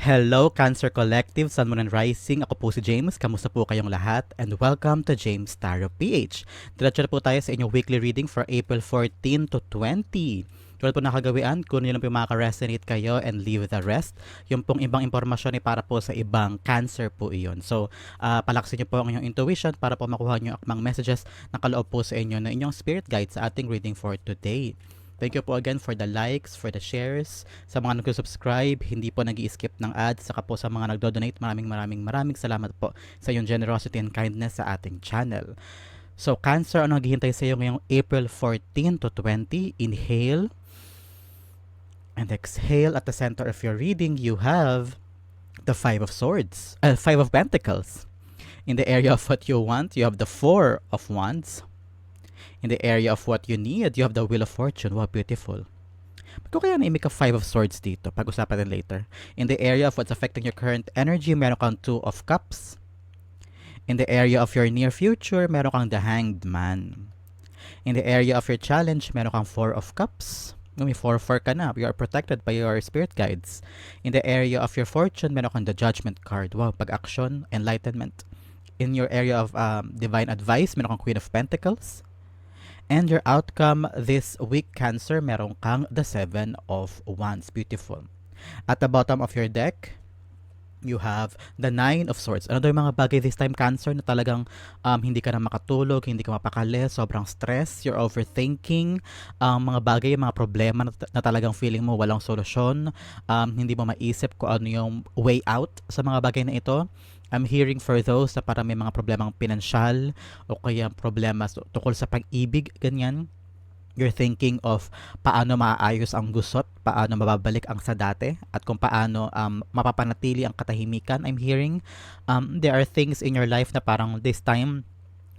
Hello, Cancer Collective, Sun, Moon, and Rising. Ako po si James. Kamusta po kayong lahat? And welcome to James Tarot PH. Diretso na po tayo sa inyong weekly reading for April 14 to 20. Tulad po nakagawian, kung yun lang po yung makaka-resonate kayo and leave the rest. Yung pong ibang impormasyon ay para po sa ibang cancer po iyon. So, uh, palaksin niyo po ang inyong intuition para po makuha niyo ang messages na kaloob po sa inyo na inyong spirit guide sa ating reading for today. Thank you po again for the likes, for the shares, sa mga nag-subscribe, hindi po nag skip ng ads, saka po sa mga nagdo-donate, maraming maraming maraming salamat po sa iyong generosity and kindness sa ating channel. So, Cancer, ano naghihintay sa iyo ngayong April 14 to 20? Inhale. And exhale at the center of your reading, you have the Five of Swords, uh, Five of Pentacles. In the area of what you want, you have the Four of Wands. In the area of what you need, you have the Wheel of Fortune. Wow, beautiful. Ba't ko Five of Swords dito? Pag-usapan din later. In the area of what's affecting your current energy, meron kang Two of Cups. In the area of your near future, meron kang the Hanged Man. In the area of your challenge, meron kang Four of Cups. May 4-4 ka na. You are protected by your spirit guides. In the area of your fortune, meron kang the Judgment card. Wow, pag-action, enlightenment. In your area of um, divine advice, meron kang Queen of Pentacles. And your outcome this week, Cancer, meron kang the Seven of Wands. Beautiful. At the bottom of your deck, you have the Nine of Swords. Ano daw yung mga bagay this time, Cancer, na talagang um, hindi ka na makatulog, hindi ka mapakali, sobrang stress, you're overthinking, um, mga bagay, mga problema na, na talagang feeling mo walang solusyon, um, hindi mo maisip kung ano yung way out sa mga bagay na ito. I'm hearing for those na parang may mga problemang pinansyal o kaya problema tungkol sa pag-ibig, ganyan. You're thinking of paano maaayos ang gusot, paano mababalik ang sa dati, at kung paano um, mapapanatili ang katahimikan. I'm hearing um, there are things in your life na parang this time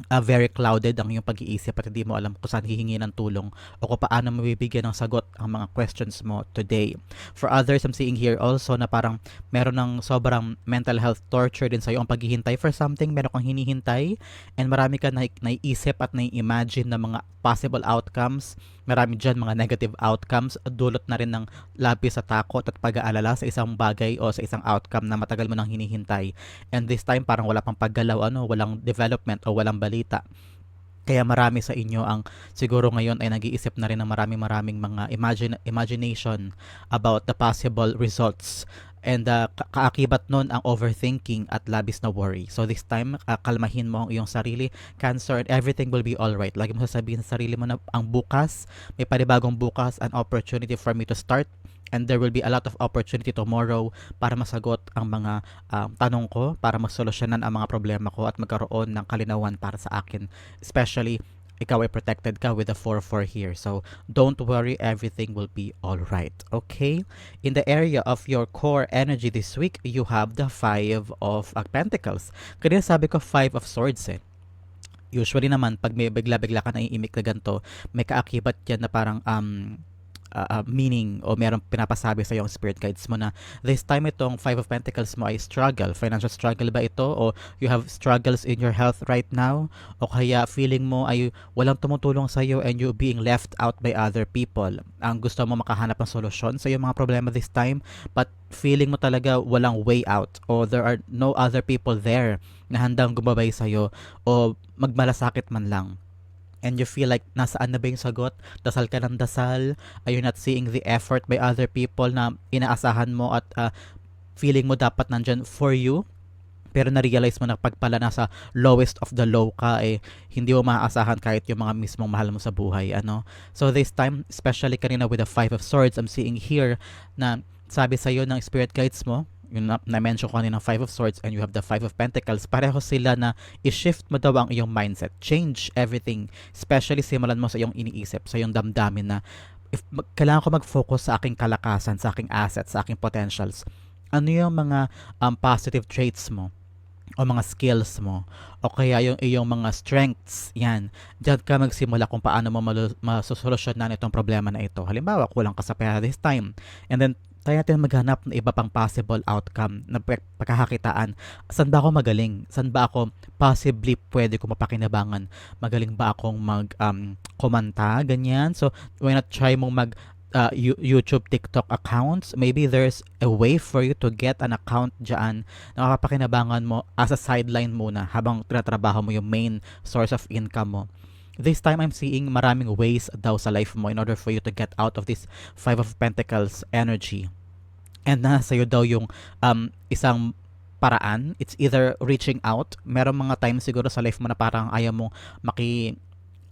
uh, very clouded ang iyong pag-iisip at hindi mo alam kung saan hihingi ng tulong o kung paano mabibigyan ng sagot ang mga questions mo today. For others, I'm seeing here also na parang meron ng sobrang mental health torture din sa iyo ang paghihintay for something, meron kang hinihintay and marami ka na naiisip at nai-imagine na mga possible outcomes. Marami dyan mga negative outcomes, dulot na rin ng labis sa takot at pag-aalala sa isang bagay o sa isang outcome na matagal mo nang hinihintay. And this time parang wala pang paggalaw, ano, walang development o walang balita. Kaya marami sa inyo ang siguro ngayon ay nag-iisip na rin ng marami-maraming mga imagine, imagination about the possible results and uh, kaakibat nun ang overthinking at labis na worry. So this time, uh, kalmahin mo ang iyong sarili, cancer, and everything will be alright. Lagi mo sasabihin sa sarili mo na ang bukas, may panibagong bukas, an opportunity for me to start and there will be a lot of opportunity tomorrow para masagot ang mga um, tanong ko, para masolusyonan ang mga problema ko at magkaroon ng kalinawan para sa akin. Especially, ikaw ay protected ka with the 4-4 here. So, don't worry, everything will be alright. Okay? In the area of your core energy this week, you have the 5 of uh, Pentacles. Kanina sabi ko 5 of Swords eh usually naman pag may bigla-bigla ka naiimik na ganito, may kaakibat yan na parang um, uh, meaning o merong pinapasabi sa yung spirit guides mo na this time itong Five of Pentacles mo ay struggle. Financial struggle ba ito? O you have struggles in your health right now? O kaya feeling mo ay walang tumutulong sa iyo and you being left out by other people. Ang gusto mo makahanap ng solusyon sa iyong mga problema this time but feeling mo talaga walang way out o there are no other people there na handang gumabay sa iyo o magmalasakit man lang and you feel like nasaan na ba yung sagot, dasal ka ng dasal, are you not seeing the effort by other people na inaasahan mo at uh, feeling mo dapat nandyan for you, pero na-realize mo na pag pala nasa lowest of the low ka, eh, hindi mo maaasahan kahit yung mga mismong mahal mo sa buhay, ano. So this time, especially kanina with the Five of Swords, I'm seeing here na sabi sa iyo ng spirit guides mo, yung na-mention ko kanina Five of Swords and you have the Five of Pentacles, pareho sila na i-shift mo daw ang iyong mindset. Change everything. Especially simulan mo sa iyong iniisip, sa iyong damdamin na if mag, kailangan ko mag-focus sa aking kalakasan, sa aking assets, sa aking potentials. Ano yung mga um, positive traits mo? o mga skills mo o kaya yung iyong mga strengths yan diyan ka magsimula kung paano mo masosolusyonan itong problema na ito halimbawa kulang ka sa pera this time and then tayo natin maghanap ng iba pang possible outcome na pagkakakitaan. Saan ba ako magaling? Saan ba ako possibly pwede ko mapakinabangan? Magaling ba akong mag um, kumanta? Ganyan. So, why not try mong mag uh, You- YouTube, TikTok accounts, maybe there's a way for you to get an account dyan na mapapakinabangan mo as a sideline muna habang tinatrabaho mo yung main source of income mo. This time, I'm seeing maraming ways daw sa life mo in order for you to get out of this Five of Pentacles energy. And nasa iyo daw yung um, isang paraan. It's either reaching out. Meron mga times siguro sa life mo na parang ayaw mo maki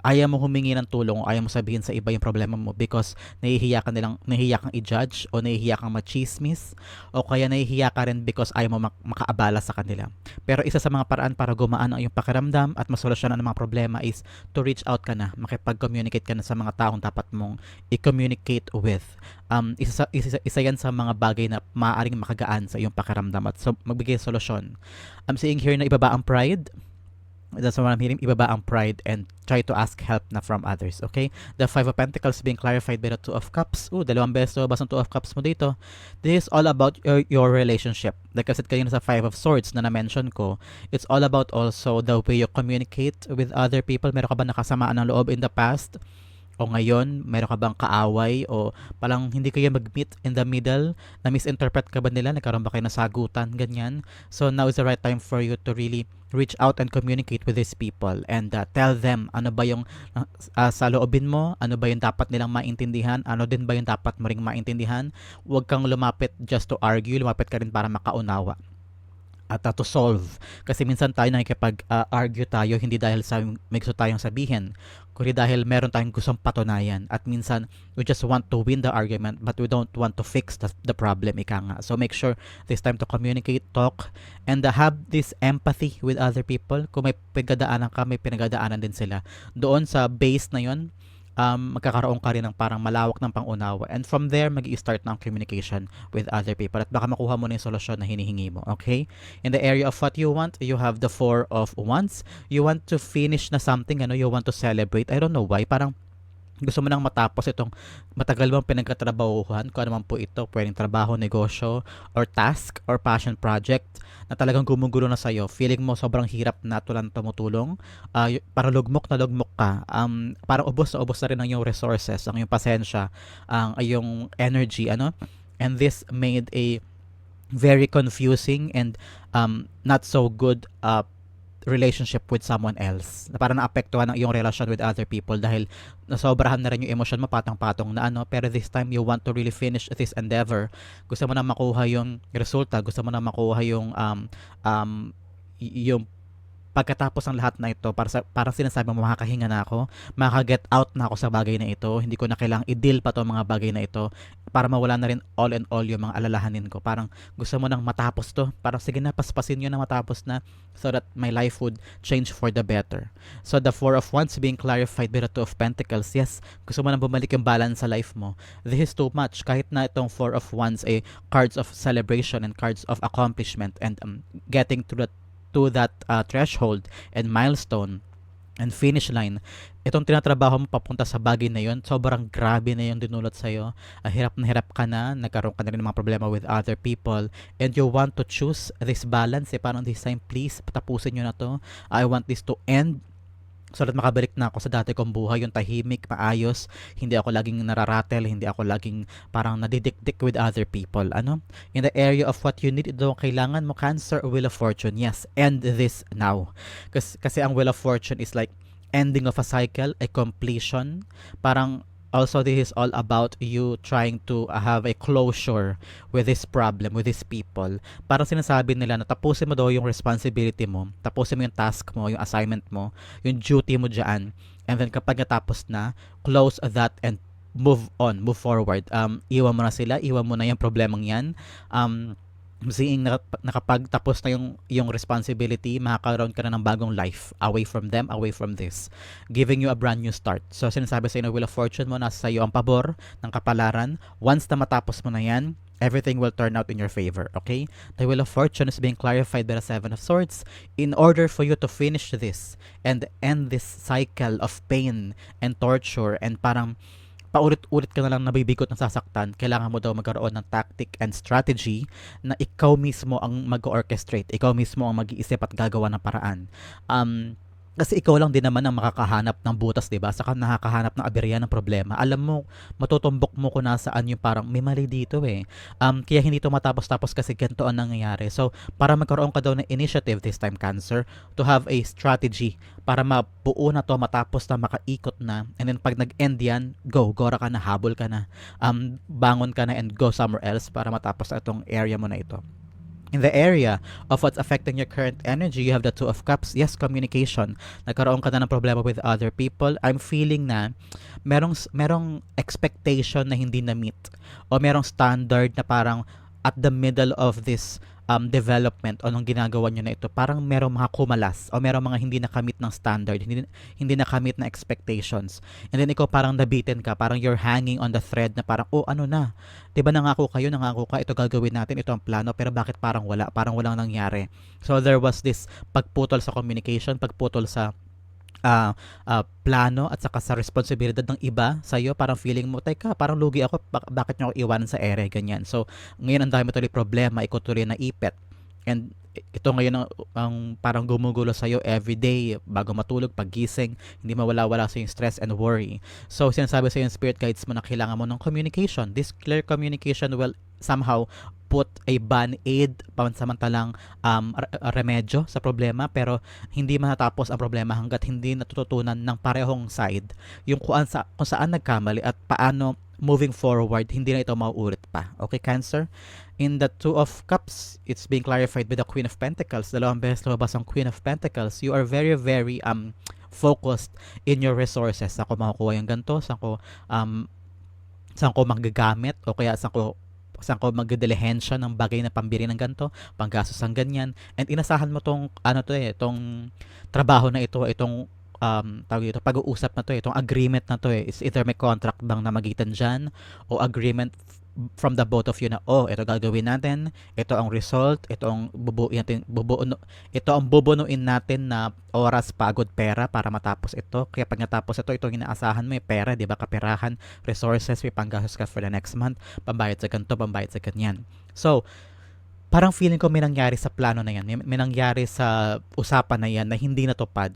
ayaw mo humingi ng tulong o ayaw mo sabihin sa iba yung problema mo because nahihiya ka nilang nahihiya kang i-judge o nahihiya kang machismis o kaya nahihiya ka rin because ayaw mo mak- makaabala sa kanila. Pero isa sa mga paraan para gumaan ang iyong pakiramdam at masolusyonan ang mga problema is to reach out ka na, makipag-communicate ka na sa mga taong dapat mong i-communicate with. Um, isa, sa, isa, isa yan sa mga bagay na maaaring makagaan sa iyong pakiramdam at so, magbigay solusyon. I'm seeing here na ibaba ang pride, That's what I'm hearing. Ibaba ang pride and try to ask help na from others. Okay? The Five of Pentacles being clarified by the Two of Cups. Ooh, dalawang beses lumabas ang Two of Cups mo dito. This is all about your, your relationship. Like I said kanina sa Five of Swords na na-mention ko, it's all about also the way you communicate with other people. Meron ka ba nakasamaan ng loob in the past? O ngayon, meron ka bang kaaway? O palang hindi kayo mag-meet in the middle, na misinterpret ka ba nila, nagkaroon ba kayo ng sagutan, ganyan. So now is the right time for you to really reach out and communicate with these people and uh, tell them ano ba yung uh, sa loobin mo, ano ba yung dapat nilang maintindihan, ano din ba yung dapat mo ring maintindihan. Huwag kang lumapit just to argue, lumapit ka rin para makaunawa at uh, to solve. Kasi minsan tayo nakikipag-argue uh, tayo hindi dahil sa may gusto tayong sabihin, kundi dahil meron tayong gustong patunayan. At minsan, we just want to win the argument but we don't want to fix the, the problem, ika nga. So make sure this time to communicate, talk, and uh, have this empathy with other people. Kung may pinagdaanan ka, may pinagdaanan din sila. Doon sa base na yon um, magkakaroon ka rin ng parang malawak ng pangunawa. And from there, mag start ng communication with other people. At baka makuha mo na yung solusyon na hinihingi mo. Okay? In the area of what you want, you have the four of wands. You want to finish na something, ano, you want to celebrate. I don't know why. Parang gusto mo nang matapos itong matagal mong pinagkatrabahuhan, kung ano man po ito, pwedeng trabaho, negosyo, or task, or passion project na talagang gumugulo na sa'yo. Feeling mo sobrang hirap na tulang tumutulong. Uh, para lugmok na lugmok ka. Um, para ubos na ubos na rin ang iyong resources, ang iyong pasensya, ang iyong energy, ano? And this made a very confusing and um, not so good uh, relationship with someone else. Na parang naapektuhan ang iyong relasyon with other people dahil nasobrahan na rin yung emosyon mo patang-patong na ano. Pero this time, you want to really finish this endeavor. Gusto mo na makuha yung resulta. Gusto mo na makuha yung um, um, yung pagkatapos ng lahat na ito, para, sa, para sinasabi mo, makakahinga na ako, makaka-get out na ako sa bagay na ito, hindi ko na kailangang i-deal pa to mga bagay na ito, para mawala na rin all and all yung mga alalahanin ko. Parang gusto mo nang matapos to, parang sige na, paspasin nyo na matapos na, so that my life would change for the better. So the Four of Wands being clarified by the Two of Pentacles, yes, gusto mo nang bumalik yung balance sa life mo. This is too much, kahit na itong Four of Wands ay cards of celebration and cards of accomplishment and um, getting to the to that uh, threshold and milestone and finish line, itong tinatrabaho mo papunta sa bagay na yon, sobrang grabe na yung dinulot sa'yo. Uh, hirap na hirap ka na, nagkaroon ka na rin ng mga problema with other people, and you want to choose this balance. Eh, parang this time, please, patapusin nyo na to. I want this to end so that makabalik na ako sa dati kong buhay, yung tahimik, maayos, hindi ako laging nararatel, hindi ako laging parang nadidikdik with other people. Ano? In the area of what you need, ito kailangan mo, Cancer, Wheel of Fortune. Yes, end this now. Kasi, kasi ang Wheel of Fortune is like ending of a cycle, a completion. Parang also this is all about you trying to have a closure with this problem, with these people. Para sinasabi nila na tapusin mo daw yung responsibility mo, tapusin mo yung task mo, yung assignment mo, yung duty mo dyan. And then kapag natapos na, close that and move on, move forward. Um, iwan mo na sila, iwan mo na yung problemang yan. Um, seeing na, nakapagtapos na yung, yung responsibility, makakaroon ka na ng bagong life away from them, away from this. Giving you a brand new start. So, sinasabi sa inyo, Wheel of Fortune mo, nasa sa iyo ang pabor ng kapalaran. Once na matapos mo na yan, everything will turn out in your favor, okay? The Wheel of Fortune is being clarified by the Seven of Swords in order for you to finish this and end this cycle of pain and torture and parang paulit-ulit ka na lang nabibigot ng sasaktan, kailangan mo daw magkaroon ng tactic and strategy na ikaw mismo ang mag-orchestrate, ikaw mismo ang mag-iisip at gagawa ng paraan. Um, kasi ikaw lang din naman ang makakahanap ng butas, 'di ba? Saka nakakahanap ng aberya ng problema. Alam mo, matutumbok mo kung nasaan yung parang may mali dito eh. Um, kaya hindi to matapos-tapos kasi ganito ang nangyayari. So, para magkaroon ka daw ng initiative this time, Cancer, to have a strategy para mabuo na to, matapos na, makaikot na. And then pag nag-end yan, go, gora ka na, habol ka na. Um, bangon ka na and go somewhere else para matapos na itong area mo na ito in the area of what's affecting your current energy, you have the Two of Cups. Yes, communication. Nagkaroon ka na ng problema with other people. I'm feeling na merong, merong expectation na hindi na-meet. O merong standard na parang at the middle of this um, development o nung ginagawa nyo na ito, parang merong mga kumalas o merong mga hindi nakamit ng standard, hindi, hindi nakamit na expectations. And then ikaw parang nabitin ka, parang you're hanging on the thread na parang, oh ano na, ba nangako kayo, nangako ka, ito gagawin natin, ito ang plano, pero bakit parang wala, parang walang nangyari. So there was this pagputol sa communication, pagputol sa uh, uh, plano at saka sa responsibilidad ng iba sa iyo parang feeling mo teka parang lugi ako bak- bakit niyo ako iwanan sa ere? Ganyan. So ngayon ang dami tuloy problema ikaw na ipet and ito ngayon ang, ang parang gumugulo sa iyo every day bago matulog pagising hindi mawala-wala sa yung stress and worry. So sinasabi sa yung spirit guides mo na kailangan mo ng communication. This clear communication will somehow put a band-aid, pansamantalang um, remedyo sa problema pero hindi matatapos ang problema hanggat hindi natututunan ng parehong side yung kung, sa, kung saan nagkamali at paano moving forward, hindi na ito mauulit pa. Okay, Cancer? In the Two of Cups, it's being clarified with the Queen of Pentacles. Dalawang beses lumabas ang Queen of Pentacles. You are very, very um focused in your resources. Saan ko makukuha yung ganito? Saan ko, um, saan ko magagamit? O kaya saan ko saan ko magdilihensya ng bagay na pambili ng ganito, panggastos ng ganyan. And inasahan mo tong ano to eh, tong trabaho na ito, itong um, tawag ito, pag-uusap na to eh, itong agreement na to eh, is either may contract bang namagitan dyan o agreement from the both of you na oh ito gagawin natin ito ang result ito ang bubuin natin bubuo ito ang bubunuin natin na oras pagod pera para matapos ito. Kaya pag natapos ito ito inaasahan mo eh pera di ba? Kaperahan resources may panggastos ka for the next month pambayad sa ganito pambayad sa ganyan. So parang feeling ko may nangyari sa plano na yan. May, may nangyari sa usapan na yan na hindi natupad.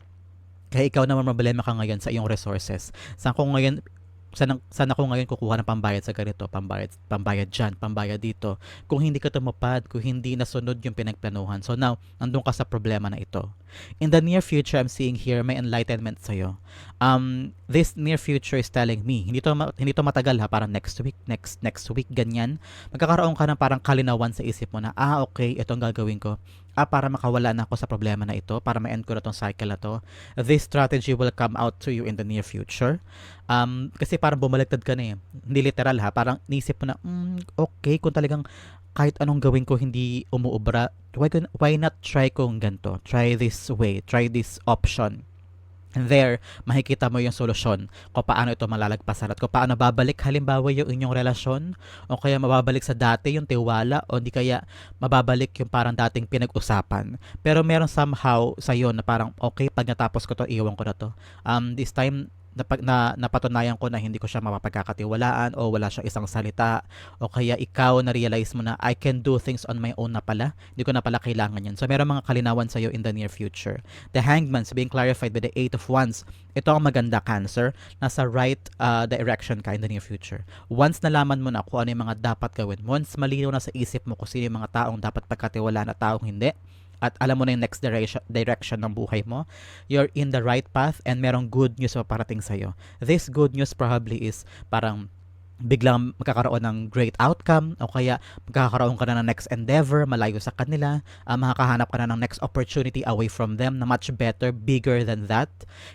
Kaya ikaw naman problema ka ngayon sa iyong resources. Saan ko ngayon sana, sana ko ngayon kukuha ng pambayad sa ganito, pambayad, pambayad dyan, pambayad dito. Kung hindi ka tumupad, kung hindi nasunod yung pinagplanuhan. So now, nandun ka sa problema na ito. In the near future, I'm seeing here, may enlightenment sa'yo. Um, this near future is telling me, hindi to, hindi to matagal ha, parang next week, next, next week, ganyan. Magkakaroon ka ng parang kalinawan sa isip mo na, ah, okay, itong gagawin ko ah, para makawala na ako sa problema na ito, para ma-end ko na tong cycle na to, this strategy will come out to you in the near future. Um, kasi parang bumaliktad ka na eh. Hindi literal ha, parang nisip mo na, mm, okay, kung talagang kahit anong gawin ko hindi umuubra, why, why not try kong ganito? Try this way, try this option there, makikita mo yung solusyon kung paano ito malalagpasan at kung paano babalik halimbawa yung inyong relasyon o kaya mababalik sa dati yung tiwala o di kaya mababalik yung parang dating pinag-usapan. Pero meron somehow sa iyo na parang okay, pag natapos ko to, iwan ko na to. Um, this time, na, na napatunayan ko na hindi ko siya mapapagkakatiwalaan o wala siyang isang salita. O kaya ikaw na realize mo na I can do things on my own na pala. Hindi ko na pala kailangan yun. So meron mga kalinawan sa'yo in the near future. The hangman's being clarified by the eight of wands. Ito ang maganda cancer. Nasa right uh, direction ka in the near future. Once nalaman mo na kung ano yung mga dapat gawin once malinaw na sa isip mo kung sino yung mga taong dapat pagkatiwalaan at taong hindi at alam mo na yung next direction, ng buhay mo, you're in the right path and merong good news paparating sa'yo. This good news probably is parang biglang magkakaroon ng great outcome o kaya magkakaroon ka na ng next endeavor malayo sa kanila, uh, makakahanap ka na ng next opportunity away from them na much better, bigger than that.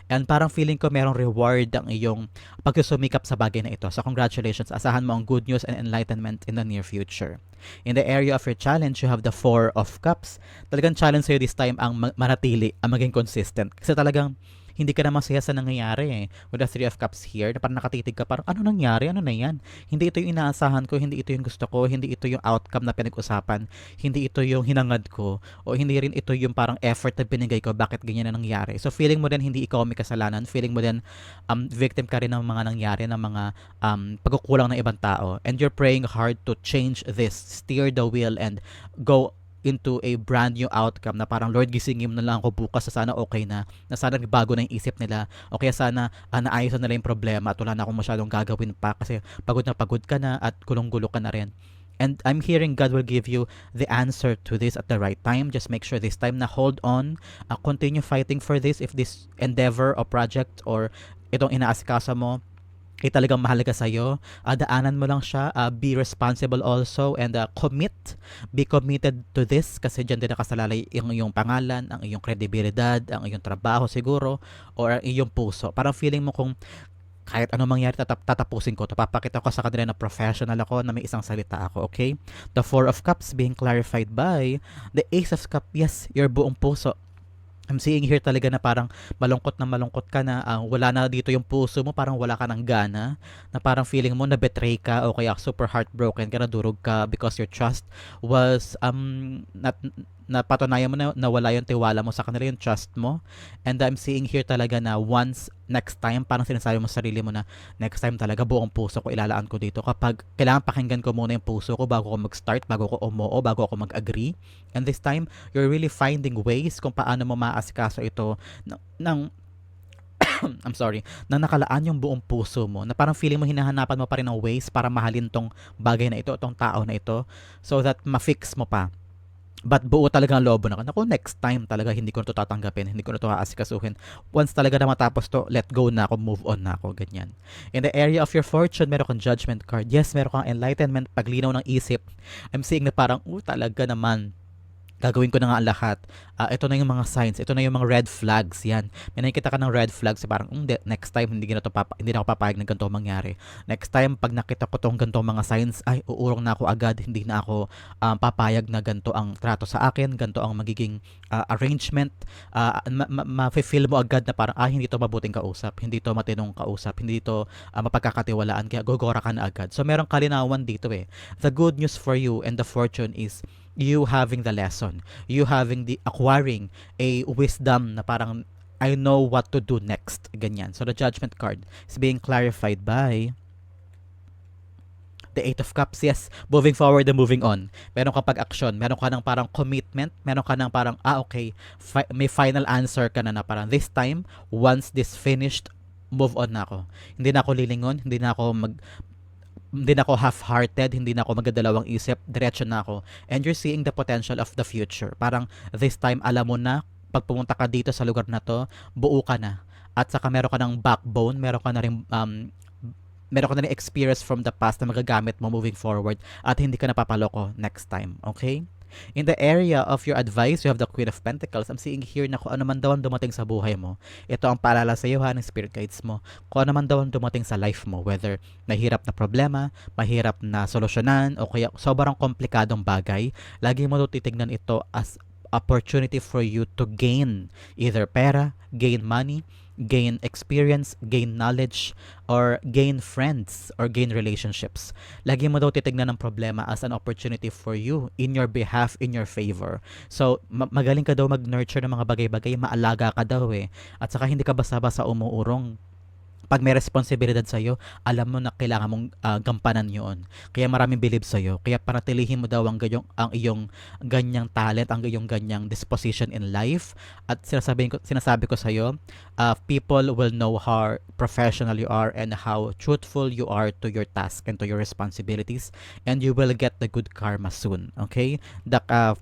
And parang feeling ko merong reward ang iyong pagsusumikap sa bagay na ito. So congratulations, asahan mo ang good news and enlightenment in the near future. In the area of your challenge, you have the Four of Cups. Talagang challenge sa'yo this time ang manatili, ang maging consistent. Kasi talagang hindi ka na masaya sa nangyayari eh. With the Three of Cups here, na parang nakatitig ka, parang ano nangyari? Ano na yan? Hindi ito yung inaasahan ko, hindi ito yung gusto ko, hindi ito yung outcome na pinag-usapan, hindi ito yung hinangad ko, o hindi rin ito yung parang effort na binigay ko, bakit ganyan na nangyari. So feeling mo din hindi ikaw may kasalanan, feeling mo din um, victim ka rin ng mga nangyari, ng mga um, pagkukulang ng ibang tao. And you're praying hard to change this, steer the wheel and go into a brand new outcome na parang Lord gisingin mo na lang ako bukas na sana okay na na sana nagbago na yung isip nila. O kaya sana uh, naayos na nila yung problema at wala na akong masyadong gagawin pa kasi pagod na pagod ka na at gulong-gulo ka na rin. And I'm hearing God will give you the answer to this at the right time. Just make sure this time na hold on, uh, continue fighting for this. If this endeavor or project or itong inaasikaso mo ay talagang mahalaga sa'yo, uh, daanan mo lang siya, uh, be responsible also and uh, commit, be committed to this kasi dyan din nakasalalay yung iyong pangalan, ang iyong kredibilidad, ang iyong trabaho siguro, or ang iyong puso. Parang feeling mo kung kahit ano mangyari, tatap tatapusin ko. Tapapakita ko sa kanila na professional ako, na may isang salita ako, okay? The Four of Cups being clarified by the Ace of Cups. Yes, your buong puso. I'm seeing here talaga na parang malungkot na malungkot ka na uh, wala na dito yung puso mo, parang wala ka ng gana, na parang feeling mo na betray ka o kaya super heartbroken ka, na durog ka because your trust was um not na patunayan mo na nawala yung tiwala mo sa kanila, yung trust mo. And I'm seeing here talaga na once next time, parang sinasabi mo sa sarili mo na next time talaga buong puso ko ilalaan ko dito. Kapag kailangan pakinggan ko muna yung puso ko bago ko mag-start, bago ko umoo, bago ako mag-agree. And this time, you're really finding ways kung paano mo maasikaso ito ng, ng I'm sorry, na nakalaan yung buong puso mo, na parang feeling mo hinahanapan mo pa rin ng ways para mahalin tong bagay na ito, tong tao na ito, so that ma-fix mo pa But buo talaga ang lobo na ako. next time talaga hindi ko na to tatanggapin. Hindi ko na to aasikasuhin. Once talaga na matapos to, let go na ako, move on na ako, ganyan. In the area of your fortune, meron kang judgment card. Yes, meron kang enlightenment, paglinaw ng isip. I'm seeing na parang, oh, talaga naman gagawin ko na nga ang lahat. Uh, ito na yung mga signs, ito na yung mga red flags, yan. May nakikita ka ng red flags, parang, um, next time, hindi na, to papa, hindi na ako papayag na ganito mangyari. Next time, pag nakita ko tong ganito mga signs, ay, uurong na ako agad, hindi na ako um, papayag na ganito ang trato sa akin, ganito ang magiging uh, arrangement. Uh, ma-feel ma- mo agad na parang, ah, hindi to mabuting kausap, hindi to matinong kausap, hindi to uh, mapagkakatiwalaan, kaya gogora ka na agad. So, merong kalinawan dito eh. The good news for you and the fortune is, you having the lesson, you having the acquiring a wisdom na parang I know what to do next, ganyan. So the judgment card is being clarified by the Eight of Cups, yes, moving forward and moving on. Meron ka pag-action, meron ka ng parang commitment, meron ka ng parang, ah, okay, fi- may final answer ka na na parang this time, once this finished, move on na ako. Hindi na ako lilingon, hindi na ako mag hindi na ako half-hearted, hindi na ako magdadalawang isip, diretso na ako. And you're seeing the potential of the future. Parang this time, alam mo na, pag pumunta ka dito sa lugar na to, buo ka na. At saka meron ka ng backbone, meron ka na rin um, meron ka na rin experience from the past na magagamit mo moving forward at hindi ka napapaloko next time. Okay? In the area of your advice, you have the Queen of Pentacles. I'm seeing here na kung ano man daw ang dumating sa buhay mo. Ito ang paalala sa iyo ha ng spirit guides mo. Kung ano man daw ang dumating sa life mo, whether mahirap na problema, mahirap na solusyonan, o kaya sobrang komplikadong bagay, lagi mo titignan ito as opportunity for you to gain either pera, gain money, gain experience, gain knowledge, or gain friends, or gain relationships. Lagi mo daw titignan ng problema as an opportunity for you, in your behalf, in your favor. So, ma- magaling ka daw mag-nurture ng mga bagay-bagay, maalaga ka daw eh. At saka hindi ka basta-basta umuurong pag may responsibilidad sa iyo, alam mo na kailangan mong uh, gampanan 'yon. Kaya maraming believe sa iyo. Kaya panatilihin mo daw ang ganyong ang iyong ganyang talent, ang iyong ganyang disposition in life. At sinasabi ko sinasabi ko sa iyo, uh, people will know how professional you are and how truthful you are to your task and to your responsibilities and you will get the good karma soon. Okay? The uh,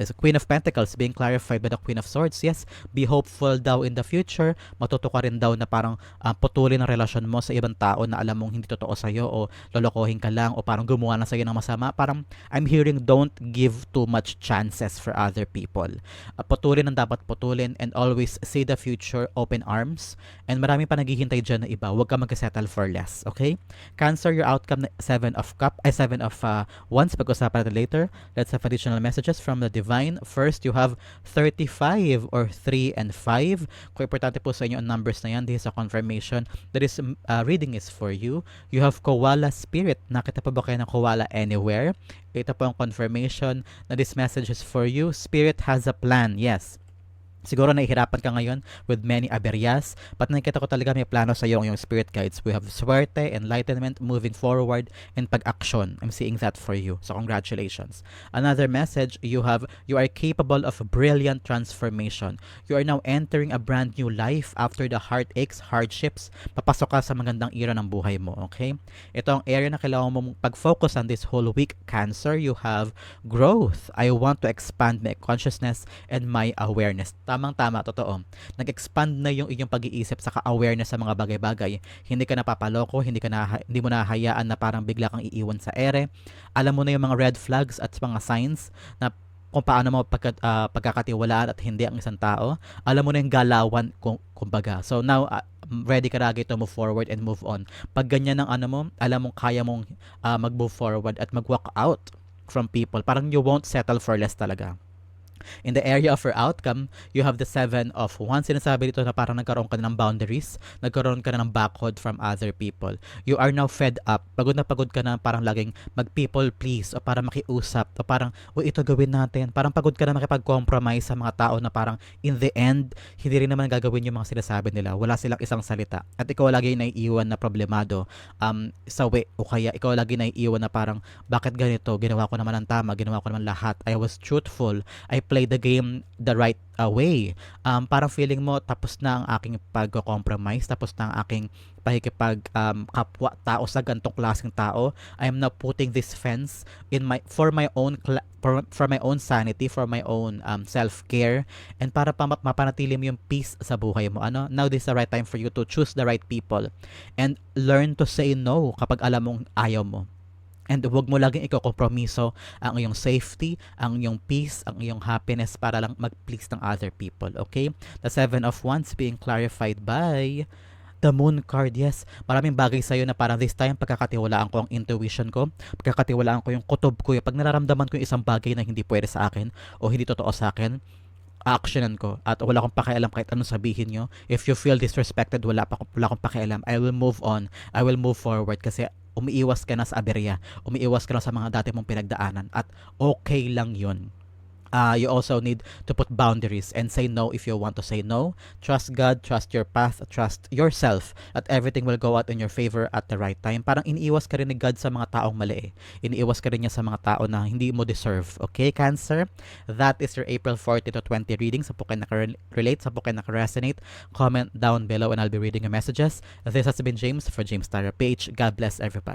as a Queen of Pentacles being clarified by the Queen of Swords. Yes, be hopeful daw in the future. Matuto ka rin daw na parang uh, putulin ang relasyon mo sa ibang tao na alam mong hindi totoo sa'yo o lolokohin ka lang o parang gumawa na sa'yo ng masama. Parang I'm hearing don't give too much chances for other people. Uh, putulin ang dapat putulin and always see the future open arms. And marami pa naghihintay dyan na iba. Huwag ka mag-settle for less. Okay? Cancer, your outcome 7 of cup, ay 7 of uh, wands. Pag-usapan natin later. Let's have additional messages from the. First, you have 35 or 3 and 5. Kung importante po sa inyo ang numbers na yan, this is a confirmation that is uh, reading is for you. You have Koala Spirit. Nakita pa ba kayo ng Koala anywhere? Ito po ang confirmation na this message is for you. Spirit has a plan. Yes Siguro nahihirapan ka ngayon with many aberyas, but nakikita ko talaga may plano sa iyo iyong spirit guides. We have swerte, enlightenment, moving forward, and pag-action. I'm seeing that for you. So congratulations. Another message, you have you are capable of brilliant transformation. You are now entering a brand new life after the heartaches, hardships. Papasok ka sa magandang era ng buhay mo, okay? Ito ang area na kailangan mong pag-focus on this whole week. Cancer, you have growth. I want to expand my consciousness and my awareness. Tamang-tama, totoo. Nag-expand na yung inyong pag-iisip sa awareness sa mga bagay-bagay. Hindi ka napapaloko, hindi ka na, hindi mo nahahayaan na parang bigla kang iiwan sa ere. Alam mo na yung mga red flags at mga signs na kung paano mo pagka, ah, pagkakatiwalaan at hindi ang isang tao. Alam mo na yung galawan kung kumbaga. So now ah, ready ka ragi to move forward and move on. Pag ganyan ang ano mo, alam mong kaya mong ah, mag-move forward at mag-walk out from people. Parang you won't settle for less talaga. In the area of your outcome, you have the seven of wands. Sinasabi dito na parang nagkaroon ka na ng boundaries, nagkaroon ka na ng backward from other people. You are now fed up. Pagod na pagod ka na parang laging mag-people please o parang makiusap o parang, uy, ito gawin natin. Parang pagod ka na makipag-compromise sa mga tao na parang in the end, hindi rin naman gagawin yung mga sinasabi nila. Wala silang isang salita. At ikaw lagi naiiwan na problemado um, sa way o kaya ikaw lagi naiiwan na parang bakit ganito? Ginawa ko naman ang tama, ginawa ko naman lahat. I was truthful. I play the game the right uh, way. Um, parang feeling mo tapos na ang aking pag-compromise, tapos na ang aking pakikipag um, kapwa tao sa gantong klaseng tao. I am now putting this fence in my for my own cla- for, for my own sanity, for my own um, self-care and para pa ma- mapanatili mo yung peace sa buhay mo. Ano? Now this is the right time for you to choose the right people and learn to say no kapag alam mong ayaw mo. And huwag mo laging ikakompromiso ang iyong safety, ang iyong peace, ang iyong happiness para lang mag-please ng other people. Okay? The Seven of Wands being clarified by the moon card, yes. Maraming bagay sa'yo na parang this time pagkakatiwalaan ko ang intuition ko, pagkakatiwalaan ko yung kutob ko, pag nararamdaman ko yung isang bagay na hindi pwede sa akin o hindi totoo sa akin, actionan ko at wala akong pakialam kahit anong sabihin nyo. If you feel disrespected, wala, pa, wala akong pakialam. I will move on. I will move forward kasi umiiwas ka na sa aberya, umiiwas ka na sa mga dati mong pinagdaanan at okay lang yun. Uh, you also need to put boundaries and say no if you want to say no. Trust God, trust your path, trust yourself that everything will go out in your favor at the right time. Parang iniiwas ka rin ni God sa mga taong mali. eh. Iniiwas ka rin niya sa mga tao na hindi mo deserve. Okay, Cancer? That is your April 40 to 20 reading. Sa po kayo nakarelate, sa po kayo nakaresonate, comment down below and I'll be reading your messages. This has been James for James Tyra Page. God bless everybody.